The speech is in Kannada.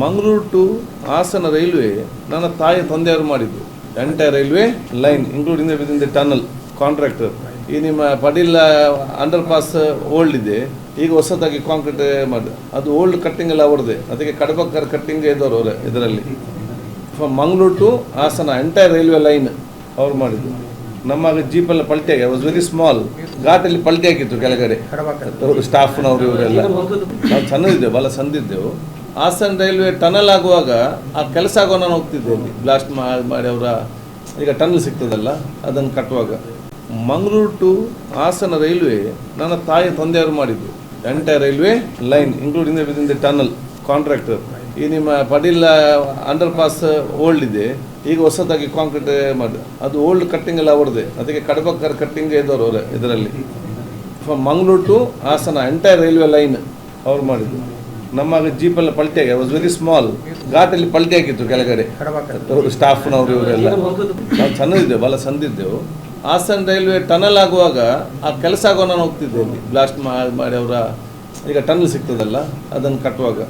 ಮಂಗಳೂರು ಟು ಹಾಸನ ರೈಲ್ವೆ ನನ್ನ ತಾಯಿ ತಂದೆಯವರು ಮಾಡಿದ್ದು entire railway line including in the tunnel contractor ಈ ನಿಮ್ಮ ಪಡಿಲ್ಲ ಅಂಡರ್ ಪಾಸ್ ಓಲ್ಡ್ ಇದೆ. ಈಗ ಹೊಸದಾಗಿ ಕಾಂಕ್ರೀಟ್ ಮಾಡಿ ಅದು ಓಲ್ಡ್ ಕಟ್ಟಿಂಗ್ ಎಲ್ಲ ಅವರದೇ ಅದಕ್ಕೆ ಕಡಬಕ್ಕರ್ ಕಟ್ಟಿಂಗ್ ಇದ್ದವರು ಅವರೇ ಇದರಲ್ಲಿ. From Mangaluru to Hassan entire railway line ಅವ್ರು ಮಾಡಿದ್ದು. ನಮ್ಮ ಜೀಪೆಲ್ಲ ಪಲ್ಟಿ ಆಗಿ ವಾಸ್ ವೆರಿ ಸ್ಮಾಲ್ ಘಾಟಲ್ಲಿ ಪಲ್ಟಿ ಆಗಿತ್ತು ಕೆಳಗಡೆ. ಸ್ಟಾಫ್ನವರು ಇವರೆಲ್ಲ. ನಾವು ಸಣ್ಣದಿದ್ದೆವು ಭಾಳ ಸಣ್ಣದಿದ್ದೆವು ಹಾಸನ ರೈಲ್ವೆ ಟನಲ್ ಆಗುವಾಗ ಆ ಕೆಲಸ ಆಗೋ ನಾನು ಹೋಗ್ತಿದ್ದೆ ಇಲ್ಲಿ. ಬ್ಲಾಸ್ಟ್ ಮಾಡಿ ಅವರ ಈಗ ಟನಲ್ ಸಿಗ್ತದಲ್ಲ, ಅದನ್ನು ಕಟ್ಟುವಾಗ. ಮಂಗಳೂರು ಟು ಹಾಸನ ರೈಲ್ವೆ ನನ್ನ ತಾಯಿ ತಂದೆಯವರು ಮಾಡಿದ್ದು. Entire railway line including within the tunnel contractor ಈ ನಿಮ್ಮ ಪಡಿಲ್ಲ ಅಂಡರ್ ಪಾಸ್ ಓಲ್ಡ್ ಇದೆ. ಈಗ ಹೊಸದಾಗಿ ಕಾಂಕ್ರೀಟ್ ಮಾಡಿ, ಅದು ಓಲ್ಡ್ ಕಟ್ಟಿಂಗ್ ಎಲ್ಲ ಅವರದೆ ಅದಕ್ಕೆ ಕಡಬಕ್ಕರ್ ಕಟ್ಟಿಂಗ್ ಇದ್ದವರು ಅವರೇ, ಇದರಲ್ಲಿ. From Mangaluru to Hassan entire railway line ಅವ್ರು ಮಾಡಿದ್ದು. ನಮ್ಮ ಜೀಪೆಲ್ಲ ಪಲ್ಟಿ ಆಗಿ ವಾಸ್ ವೆರಿ ಸ್ಮಾಲ್ ಘಾಟಲ್ಲಿ ಪಲ್ಟಿ ಆಗಿತ್ತು ಕೆಳಗಡೆ. ಸ್ಟಾಫ್ನವರು ಇವರೆಲ್ಲ. ನಾವು ಸಣ್ಣದಿದ್ದೆವು ಭಾಳ ಸಂದಿದ್ದೆವು ಹಾಸನ್ ರೈಲ್ವೆ ಟನಲ್ ಆಗುವಾಗ ಆ ಕೆಲಸ ಆಗೋ ನಾನು ಹೋಗ್ತಿದ್ದೆ ಅಲ್ಲಿ ಬ್ಲಾಸ್ಟ್ ಮಾಡಿ ಅವರ ಈಗ ಟನಲ್ ಸಿಗ್ತದಲ್ಲ ಅದನ್ನು ಕಟ್ಟುವಾಗ.